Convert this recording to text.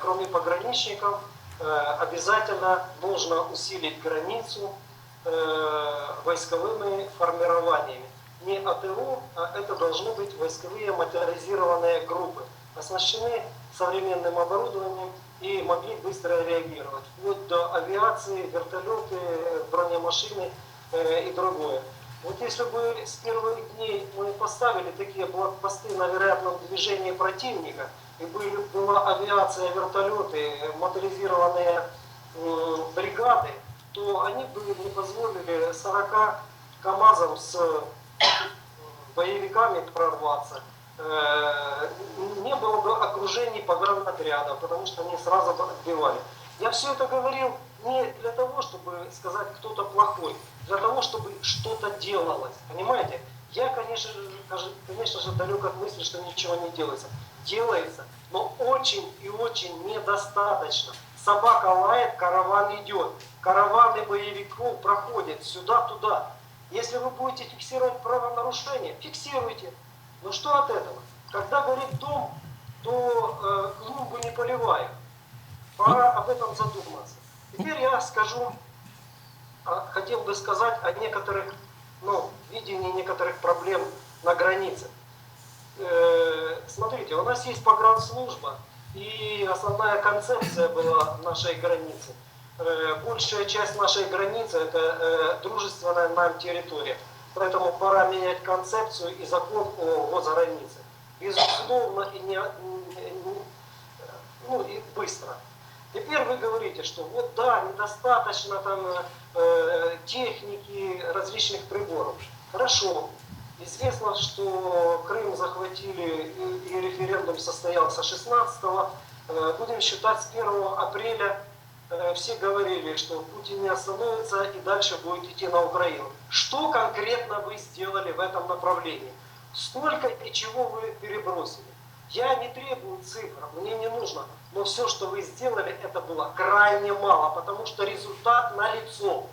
кроме пограничников, э, обязательно нужно усилить границу э, войсковыми формированиями. Не АТО, а это должны быть войсковые моторизированные группы, оснащены современным оборудованием и могли быстро реагировать, вплоть до авиации, вертолеты, бронемашины э, и другое. Вот если бы с первых дней мы поставили такие блокпосты на вероятном движении противника, и были, была авиация, вертолеты, моторизированные э, бригады, то они бы не позволили 40 КАМАЗам с боевиками прорваться. Э, не было бы окружений погранотрядов, потому что они сразу бы отбивали. Я все это говорил не для того, сказать, кто-то плохой, для того, чтобы что-то делалось. Понимаете? Я, конечно же, конечно же, далек от мысли, что ничего не делается. Делается, но очень и очень недостаточно. Собака лает, караван идет. Караваны боевиков проходят сюда-туда. Если вы будете фиксировать правонарушение, фиксируйте. Но что от этого? Когда горит дом, то э, клумбу не поливают. Пора об этом задуматься. Теперь я скажу, хотел бы сказать о некоторых, ну, видении некоторых проблем на границе. Э, смотрите, у нас есть погранслужба, и основная концепция была нашей границы. Э, большая часть нашей границы – это э, дружественная нам территория. Поэтому пора менять концепцию и закон о госгранице. Безусловно и, не, ну, и быстро. Теперь вы говорите, что вот да, недостаточно там э, техники, различных приборов. Хорошо. Известно, что Крым захватили и референдум состоялся 16-го. Э, будем считать с 1 апреля э, все говорили, что Путин не остановится и дальше будет идти на Украину. Что конкретно вы сделали в этом направлении? Сколько и чего вы перебросили? Я не требую цифр, мне не нужно. Но все, что вы сделали, это было крайне мало, потому что результат налицо.